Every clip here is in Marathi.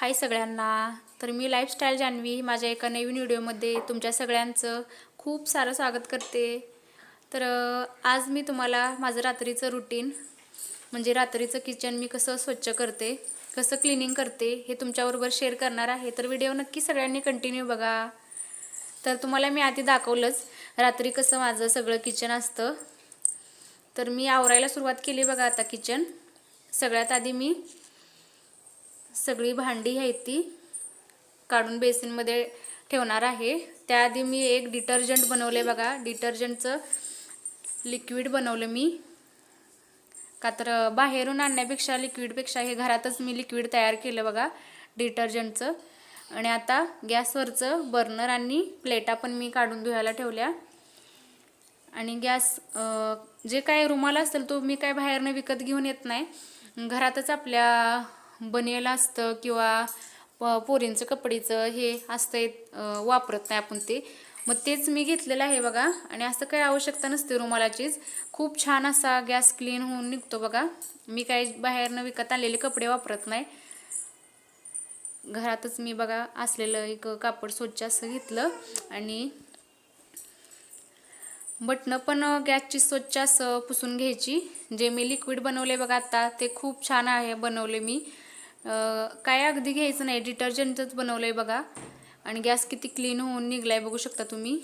हाय सगळ्यांना. तर मी लाईफस्टाईल जान्हवी. माझ्या एका नवीन व्हिडिओमध्ये तुमच्या सगळ्यांचं खूप सारं स्वागत करते. तर आज मी तुम्हाला माझं रात्रीचं रुटीन म्हणजे रात्रीचं किचन मी कसं स्वच्छ करते कसं क्लिनिंग करते हे तुमच्याबरोबर शेअर करणार आहे. तर व्हिडिओ नक्की सगळ्यांनी कंटिन्यू बघा. तर तुम्हाला मी आधी दाखवलंच रात्री कसं माझं सगळं किचन असतं. तर मी आवरायला सुरुवात केली बघा आता किचन सगळ्यात आधी मी सगळी भांडी आहेत ती काढून बेसिनमध्ये ठेवणार आहे. त्याआधी मी एक डिटर्जंट बनवले बघा. डिटर्जंटचं लिक्विड बनवलं मी. का तर बाहेरून आणण्यापेक्षा लिक्विडपेक्षा हे घरातच मी लिक्विड तयार केलं बघा डिटर्जंटचं. आणि आता गॅसवरचं बर्नर आणि प्लेटा पण मी काढून धुवायला ठेवल्या. आणि गॅस जे काय रुमाल असेल तो मी काय बाहेरनं विकत घेऊन येत नाही. घरातच आपल्या बनेल असतं किंवा प- पोरींचं कपडीचं हे असतं वापरत नाही आपण ते. मग तेच मी घेतलेलं आहे बघा. आणि असं काही आवश्यकता नसते रुमालाचीच. खूप छान असा गॅस क्लीन होऊन निघतो बघा. मी काही बाहेरनं विकत आलेले कपडे वापरत नाही. घरातच मी बघा असलेलं एक कापड स्वच्छ असं घेतलं. आणि बटणं पण गॅसची स्वच्छ असं पुसून घ्यायची. जे मी लिक्विड बनवले बघा आता ते खूप छान आहे बनवले मी. काय अगदी घ्यायचं नाही. डिटर्जंटच बनवलं आहे बघा. आणि गॅस किती क्लीन होऊन निघलाय बघू शकता तुम्ही.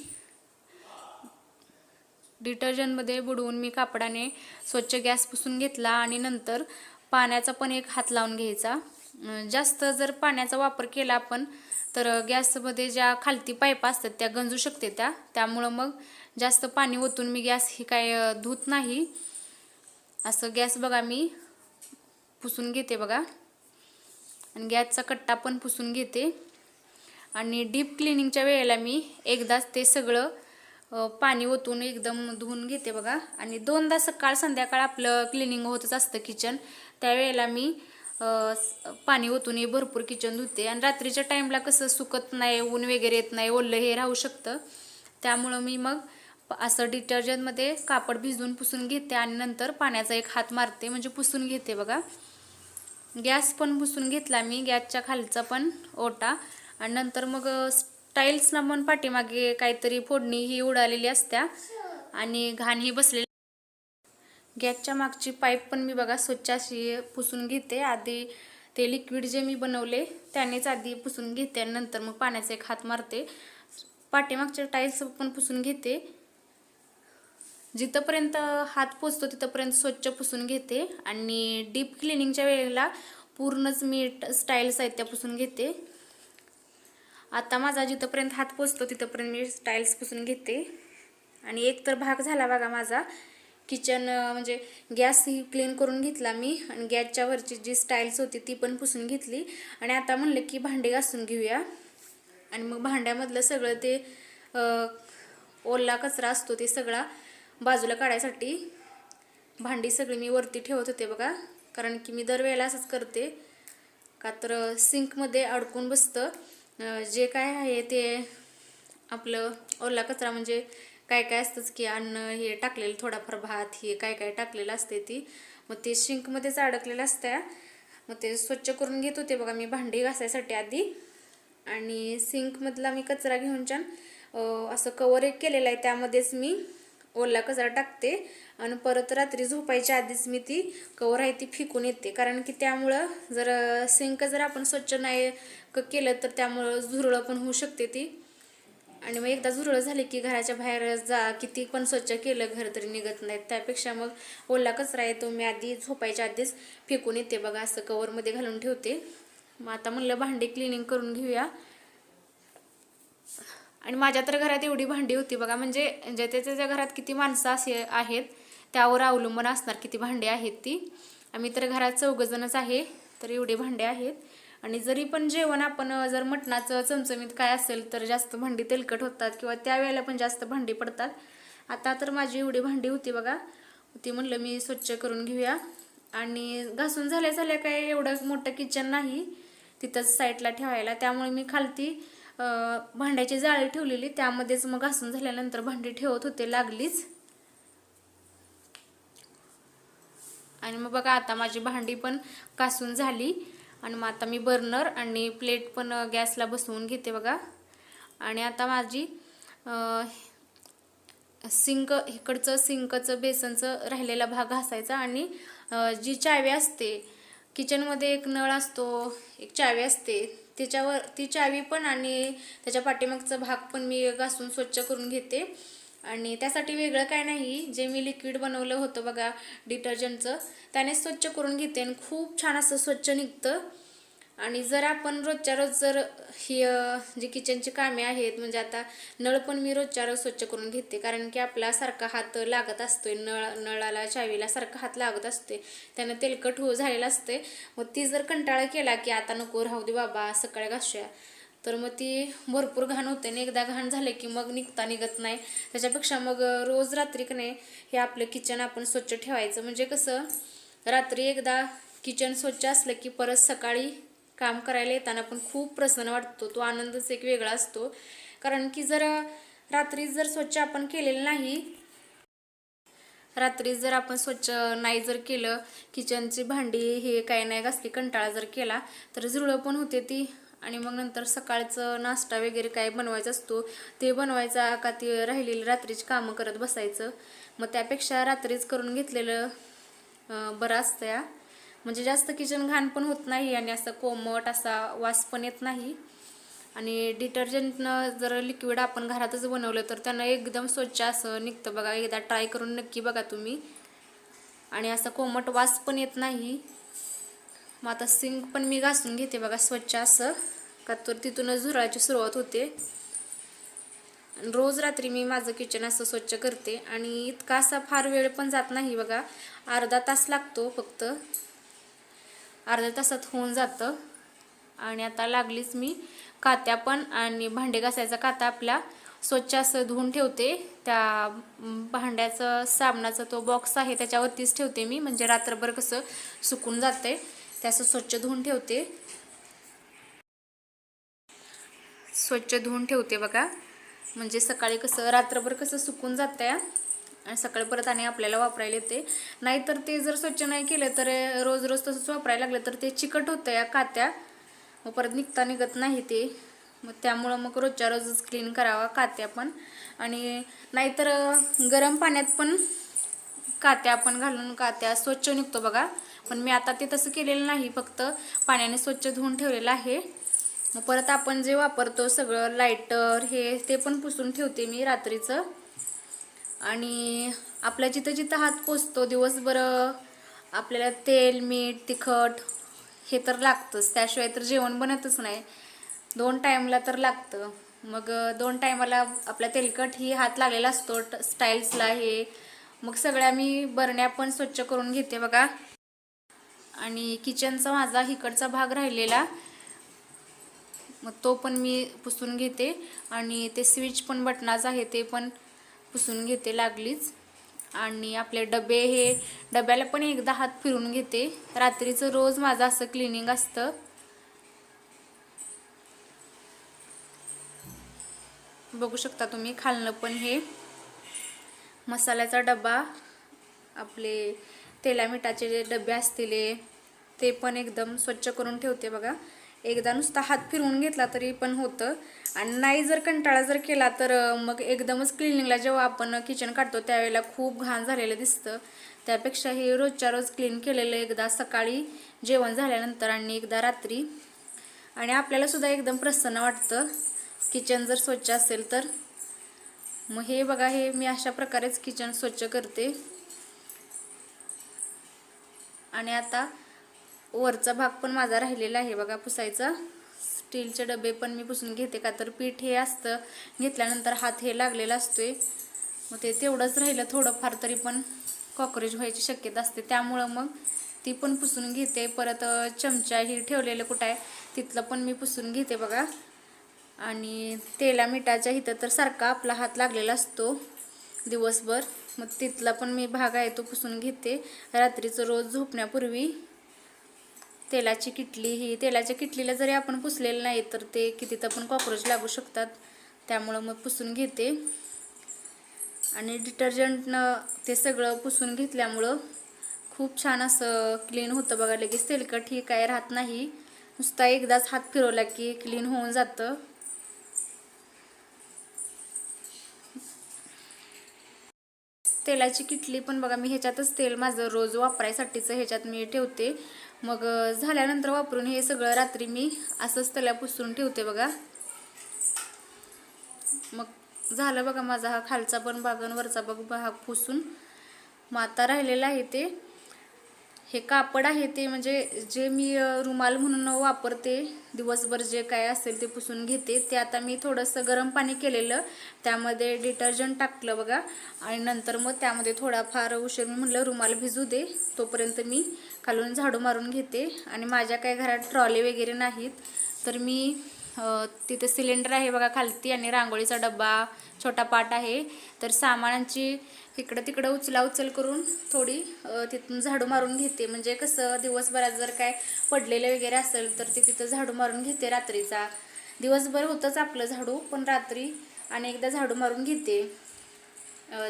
डिटर्जंटमध्ये बुडवून मी कापडाने स्वच्छ गॅस पुसून घेतला आणि नंतर पाण्याचा पण एक हात लावून घ्यायचा. जास्त जर पाण्याचा वापर केला आपण तर गॅसमध्ये ज्या खालती पाईप असतात त्या गंजू शकते त्या. त्यामुळं मग जास्त पाणी ओतून मी गॅस ही काय धुत नाही. असं गॅस बघा मी पुसून घेते बघा. आणि गॅसचा कट्टा पण पुसून घेते. आणि डीप क्लिनिंगच्या वेळेला मी एकदाच ते सगळं पाणी ओतून एकदम धुवून घेते बघा. आणि दोनदा सकाळ संध्याकाळ आपलं क्लिनिंग होतच असतं किचन. त्यावेळेला मी पाणी ओतून हे भरपूर किचन धुते. आणि रात्रीच्या टाईमला कसं सुकत नाही ऊन वगैरे येत नाही ओलं हे राहू शकतं. त्यामुळं मी मग असं डिटर्जंटमध्ये कापड भिजवून पुसून घेते आणि नंतर पाण्याचा एक हात मारते म्हणजे पुसून घेते बघा. गॅस पण पुसून घेतला मी गॅसच्या खालचा पण ओटा. आणि नंतर मग टाईल्सला पण पाठीमागे काहीतरी फोडणी ही उडालेली असत्या. आणि घाण ही बसलेली. गॅसच्या मागची पाईप पण मी बघा स्वच्छ अशी पुसून घेते. आधी ते लिक्विड जे मी बनवले त्यानेच आधी पुसून घेते आणि नंतर मग पाण्याचा एक हात मारते. पाठीमागच्या टाईल्स पण पुसून घेते. जिथंपर्यंत हात पोचतो तिथंपर्यंत स्वच्छ पुसून घेते आणि डीप क्लिनिंगच्या वेळेला पूर्णच मी ट- स्टाईल्स पुसून घेते. आता माझा जिथंपर्यंत हात पोचतो तिथंपर्यंत मी स्टाईल्स पुसून घेते. आणि एक तर भाग झाला बघा माझा. किचन म्हणजे गॅस ही क्लीन करून घेतला मी आणि गॅसच्या वरची जी स्टाईल्स होती ती पण पुसून घेतली. आणि आता म्हणलं की भांडे घासून घेऊया. आणि मग भांड्यामधलं सगळं ते ओला कचरा असतो ते सगळा बाजूला काढायसाठी भांडी सगळी मी वरती ठेवत होते बघा. कारण की मी दरवेळेला असंच करते. का तर सिंकमध्ये अडकून बसतं. जे काय आहे ते आपलं ओला कचरा म्हणजे काय काय असतंच की अन्न हे टाकलेलं थोडाफार भात हे काय काय टाकलेलं असते ती. मग ते सिंकमध्येच अडकलेलं असत्या. मग ते स्वच्छ करून घेत होते बघा मी भांडी घासायसाठी आधी. आणि सिंकमधला मी कचरा घेऊन छान असं कवर एक केलेलं आहे त्यामध्येच मी. ओला कचरा टाकते आणि परत रात्री झोपायच्या आधीच मी ती कवर आहे ती फेकून येते. कारण की त्यामुळं जर सिंक जर आपण स्वच्छ नाही केलं तर त्यामुळं झुरळं पण होऊ शकते ती. आणि मग एकदा झुरळं झाली की घराच्या बाहेर जा किती पण स्वच्छ केलं घर तरी निघत नाहीत. त्यापेक्षा मग ओला कचरा आहे तो मी आधी झोपायच्या आधीच फेकून येते. बघा असं कवरमध्ये घालून ठेवते. मग आता म्हणलं भांडी क्लिनिंग करून घेऊया. आणि माझ्या तर घरात एवढी भांडी होती बघा म्हणजे ज्याच्या त्याच्या घरात किती माणसं असे आहेत त्यावर अवलंबून असणार किती भांडी आहेत ती. आम्ही तर घरात चौघजणच आहे तर एवढे भांडे आहेत. आणि जरी पण जेवण आपण जर मटणाचं चमचमीत काय असेल तर जास्त भांडी तेलकट होतात किंवा त्यावेळेला पण जास्त भांडी पडतात. आता तर माझी एवढी भांडी होती बघा ती म्हणलं मी स्वच्छ करून घेऊया. आणि घासून झाल्या झाल्या काय एवढं मोठं किचन नाही तिथंच साईडला ठेवायला. त्यामुळे मी खालती भांड्याची जाळी ठेवलेली त्यामध्येच मग घासून झाल्यानंतर भांडी ठेवत होते लागलीच. आणि मग बघा आता माझी भांडी पण घासून झाली. आणि मग आता मी बर्नर आणि प्लेट पण गॅसला बसवून घेते बघा. आणि आता माझी सिंक इकडचं सिंकचं बेसनचं राहिलेला भाग घासायचा. आणि जी चावी असते किचनमध्ये एक नळ असतो एक चावी असते तिच्यावर ती चावी पण आणि त्याच्या पाठीमागचा भाग पण मी घासून स्वच्छ करून घेते. आणि त्यासाठी वेगळं काय नाही जे मी लिक्विड बनवलं होतं बघा डिटर्जंटचं त्याने स्वच्छ करून घेते. आणि खूप छान असं स्वच्छ निघतं. आणि जर आपण रोजच्या रोज जर ही जी किचनची कामे आहेत म्हणजे आता नळ पण मी रोजच्या रोज स्वच्छ करून घेते. कारण की आपला सारखा हात लागत असतोय नळ नळाला चावीला सारखा हात लागत असतोय. त्यानं तेलकट हो झालेलं असते मग ती जर कंटाळा केला की आता नको राहू दे बाबा सकाळी घासूया. तर मग ती भरपूर घाण होते आणि एकदा घाण झाले की मग निघता निघत नाही. त्याच्यापेक्षा मग रोज रात्री का नाही हे आपलं किचन आपण स्वच्छ ठेवायचं. म्हणजे कसं रात्री एकदा किचन स्वच्छ असलं की परत सकाळी काम करायला येताना पण खूप प्रसन्न वाटतो. तो आनंदच एक वेगळा असतो. कारण की जर रात्री जर स्वच्छ आपण केलेलं नाही रात्री जर आपण स्वच्छ नाही जर केलं किचनची भांडी हे काही नाही घासली कंटाळा जर केला तर झुळं पण होते ती. आणि मग नंतर सकाळचं नाश्ता वगैरे काय बनवायचा असतो ते बनवायचा का ते राहिलेली रात्रीची कामं करत बसायचं. मग त्यापेक्षा रात्रीच करून घेतलेलं बरं असतं या. म्हणजे जास्त किचन घाण पण होत नाही आणि असं कोमट असा वास पण येत नाही. आणि डिटर्जंटनं जर लिक्विड आपण घरातच बनवलं तर त्यांना एकदम स्वच्छ असं निघतं बघा. एकदा ट्राय करून नक्की बघा तुम्ही. आणि असा कोमट वास पण येत नाही. मग आता सिंक पण मी घासून घेते बघा स्वच्छ असं. का तर तिथूनच झुरायची सुरुवात होते. आणि रोज रात्री मी माझं किचन असं स्वच्छ करते. आणि इतका असा फार वेळ पण जात नाही बघा. अर्धा तास लागतो फक्त. अर्ध्या तासात होऊन जातं. आणि आता लागलीच मी कात्या पण आणि भांडे घासायचा काता आपला. स्वच्छ असं धुवून ठेवते. त्या भांड्याचं साबणाचा तो बॉक्स आहे त्याच्यावरतीच ठेवते मी. म्हणजे रात्रभर कसं सुकून जाते त्याचं असं स्वच्छ धुवून ठेवते. स्वच्छ धुवून ठेवते बघा. म्हणजे सकाळी कसं रात्रभर कसं सुकून जाते आणि सकाळी परत आणि आपल्याला वापरायला येते. नाहीतर ते जर स्वच्छ नाही केलं तर रोज रोज तसंच वापरायला लागलं तर ते चिकट होतं या कात्या. मग परत निघता निघत नाही ते. मग त्यामुळं मग रोजच्या रोजच क्लीन करावा कात्या पण. आणि नाहीतर गरम पाण्यात पण कात्या आपण घालून कात्या स्वच्छ निघतो बघा. पण मी आता ते तसं केलेलं नाही फक्त पाण्याने स्वच्छ धुवून ठेवलेलं आहे. मग परत आपण जे वापरतो सगळं लायटर हे ते पण पुसून ठेवते मी रात्रीचं. आणि आपल्या जिथं जिथं हात पोचतो दिवसभर आपल्याला तेल मीठ तिखट हे तर लागतंच. त्याशिवाय तर जेवण बनतच नाही. दोन टाईमला तर लागतं. मग दोन टायमाला आपल्या तेलकट ही हात लागलेला असतो ट- स्टाईल्सला हे. मग सगळ्या मी बरण्या पण स्वच्छ करून घेते बघा. आणि किचनचा माझा इकडचा भाग राहिलेला मग तो पण मी पुसून घेते. आणि ते स्विच पण बटनाचं आहे ते पण पुसून घेते लागलीच. आणि आपले डबे हे डब्याला पण एकदा हात फिरून घेते. रात्रीचं रोज माझं असं क्लिनिंग असतं. बघू शकता तुम्ही खालणं पण हे. मसाल्याचा डबा आपले तेला मिठाचे जे डबे असतील ते पण एकदम स्वच्छ करून ठेवते बघा. एकदा नुसता हात फिरवून घेतला तरी पण होतं. आणि नाही जर कंटाळा जर केला तर मग एकदमच क्लिनिंगला जेव्हा आपण किचन काढतो त्यावेळेला खूप घाण झालेलं दिसतं. त्यापेक्षा हे रोजच्या रोज क्लीन केलेलं एकदा सकाळी जेवण झाल्यानंतर आणि एकदा रात्री. आणि आपल्याला सुद्धा एकदम प्रसन्न वाटतं. किचन जर स्वच्छ असेल तर. मग हे बघा हे मी अशा प्रकारेच किचन स्वच्छ करते. आणि आता वरचा भाग पण माझा राहिलेला आहे बघा पुसायचा. स्टीलचे डबे पण मी पुसून घेते का तर पीठ हे असतं. घेतल्यानंतर हात हे लागलेला असतोय. मग ते तेवढंच राहिलं थोडंफार तरी पण कॉक्रोच व्हायची शक्यता असते. त्यामुळं मग ती पण पुसून घेते. परत चमचा ही ठेवलेलं कुठं आहे तिथलं पण मी पुसून घेते बघा. आणि तेला मिठाच्या इथं तर सारखा आपला हात लागलेला असतो दिवसभर. मग तिथला पण मी भाग आहे तो पुसून घेते. रात्रीचं रोज झोपण्यापूर्वी तेलाची किटली ही तेलाच्या किटलीला जरी आपण पुसलेलं नाही तर ते किती तर पण कॉक्रोच लागू शकतात. त्यामुळं मग पुसून घेते. आणि डिटर्जंटनं ते सगळं पुसून घेतल्यामुळं खूप छान असं क्लीन होतं बघा. लगेच तेलकट ही काय राहत नाही. नुसता एकदाच हात फिरवला की क्लीन होऊन जातं. तेलाची किटली पण बघा मी ह्याच्यातच तेल माझं रोज वापरायसाठीचं ह्याच्यात मी ठेवते. मग झाल्यानंतर वापरून हे सगळं रात्री मी असंच त्याला पुसून ठेवते बघा. मग झालं बघा माझा हा खालचा पण भाग आणि वरचा बघ भाग पुसून. मग आता राहिलेला आहे ते हे कापड आहे ते म्हणजे जे मी रुमाल म्हणून वापरते दिवसभर जे काय असेल ते पुसून घेते ते आता मी थोडंसं गरम पाणी केलेलं त्यामध्ये डिटर्जंट टाकलं बघा आणि नंतर मग त्यामध्ये थोडाफार उशीर मी म्हटलं रुमाल भिजू दे तोपर्यंत मी खालून झाडू मारून घेते आणि माझ्या काय घरात ट्रॉली वगैरे नाहीत तर मी तिथे सिलेंडर आहे बघा खालती आणि रांगोळीचा डब्बा छोटा पाट आहे. तर सामानांची इकडं तिकडं उचला उचल करून थोडी तिथून झाडू मारून घेते. म्हणजे कसं दिवसभरात जर काय पडलेलं वगैरे असेल तर ते तिथं झाडू मारून घेते रात्रीचा. दिवसभर होतंच आपलं झाडू पण रात्री आणि एकदा झाडू मारून घेते.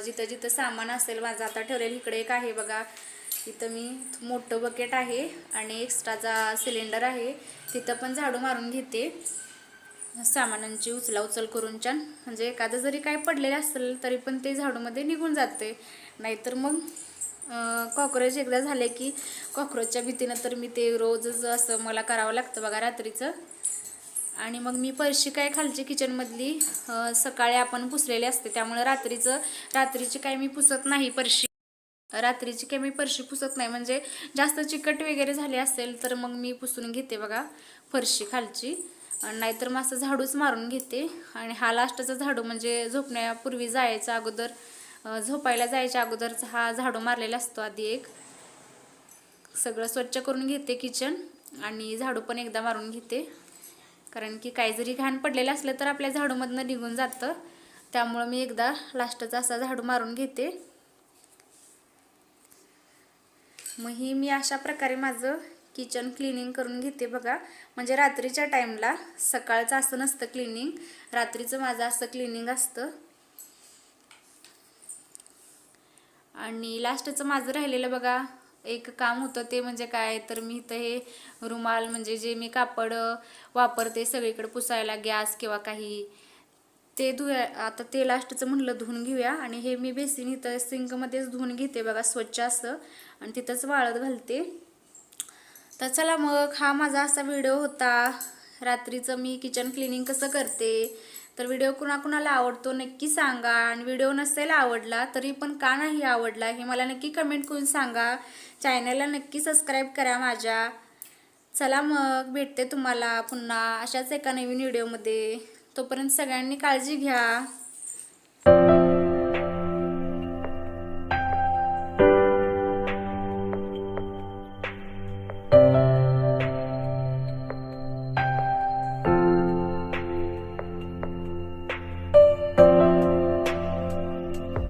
जिथं जिथं सामान असेल माझं आता ठेवलेलं इकडे एक आहे बघा. इथं मी मोठं बकेट आहे आणि एक्स्ट्राचा सिलेंडर आहे. तिथं पण झाडू मारून घेते. सामानांची उचला उचल करून छान. म्हणजे एखादं जरी काय पडलेलं असेल तरी पण ते झाडूमध्ये निघून जाते. नाहीतर मग कॉक्रोच एकदा झाले की कॉक्रोचच्या भीतीनं तर मी ते रोजच असं मला करावं लागतं बघा रात्रीचं. आणि मग मी परशी काय खालची किचनमधली सकाळी आपण पुसलेली असते. त्यामुळे रात्रीचं रात्रीची काय मी पुसत नाही परशी रात्रीची काय मी फरशी पुसत नाही. म्हणजे जास्त चिकट वगैरे झाली असेल तर मग मी पुसून घेते बघा फरशी खालची. नाहीतर मग असं झाडूच मारून घेते. आणि हा लास्टचा झाडू म्हणजे झोपण्यापूर्वी जायचा अगोदर झोपायला जायच्या अगोदरचा हा झाडू मारलेला असतो आधी एक. सगळं स्वच्छ करून घेते किचन आणि झाडू पण एकदा मारून घेते. कारण की काही जरी घाण पडलेलं असलं तर आपल्या झाडूमधनं निघून जातं. त्यामुळं मी एकदा लास्टचा असा झाडू मारून घेते. मग ही मी अशा प्रकारे माझं किचन क्लिनिंग करून घेते बघा. म्हणजे रात्रीच्या टाईमला सकाळचं असं नसतं क्लिनिंग रात्रीचं माझं असं क्लिनिंग असतं. आणि लास्टचं माझं राहिलेलं बघा एक काम होतं ते म्हणजे काय तर मी इथं हे रुमाल म्हणजे जे मी कापड वापरते सगळीकडे पुसायला गॅस किंवा काही ते धुया आता ते लास्टचं म्हणलं धुवून घेऊया. आणि हे मी बेसिन इथं सिंकमध्येच धुवून घेते बघा स्वच्छ असं. आणि तिथंच वाळत घालते. तर चला मग हा माझा असा व्हिडिओ होता. रात्रीचं मी किचन क्लिनिंग कसं करते तर व्हिडिओ कुणाकुणाला आवडतो नक्की सांगा. आणि व्हिडिओ नसेल आवडला तरी पण का नाही आवडला हे मला नक्की कमेंट करून सांगा. चॅनलला नक्की सबस्क्राईब करा माझ्या. चला मग भेटते तुम्हाला पुन्हा अशाच एका नवीन व्हिडिओमध्ये तोपर्यंत सगळ्यांनी काळजी घ्या.